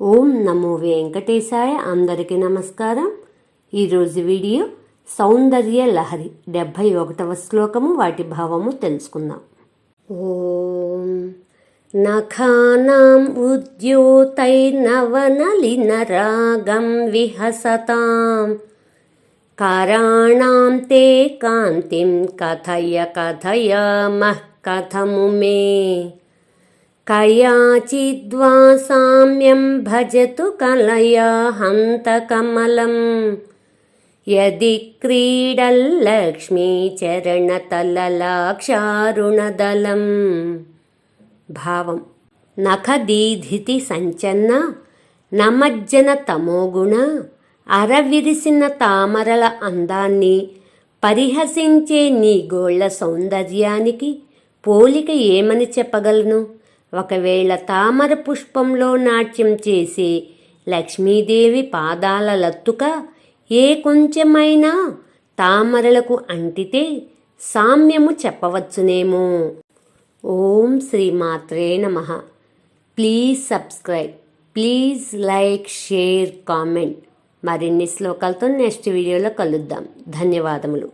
ఓం నమో వెంకటేశాయ అందరికీ నమస్కారం. ఈరోజు వీడియో సౌందర్య లహరి డెబ్భై ఒకటవ శ్లోకము వాటి భావము తెలుసుకుందాం. ఓం నఖానాం ఉద్యోతైర్నవనలినరాగం విహసతాం. కారాణాం తే కాంతిం కథయ కథయ మః. కయాచిద్వా సామ్యం భజతు కలయా హంతకమలం యది క్రీడల్లక్ష్మీ భావం. నఖదీధితి సంచన్న నమజ్జన తమోగుణ అరవిరిసిన తామరల అందాన్ని పరిహసించే నీ గోళ్ళ సౌందర్యానికి పోలిక ఏమని చెప్పగలను? ఒకవేళ తామర పుష్పంలో నాట్యం చేసే లక్ష్మీదేవి పాదాల లత్తుక ఏ కొంచెమైనా తామరలకు అంటితే సామ్యము చెప్పవచ్చునేమో. ఓం శ్రీమాత్రే నమ. Please subscribe please like share comment. మరిన్ని శ్లోకాలతో నెక్స్ట్ వీడియోలో కలుద్దాం. ధన్యవాదములు.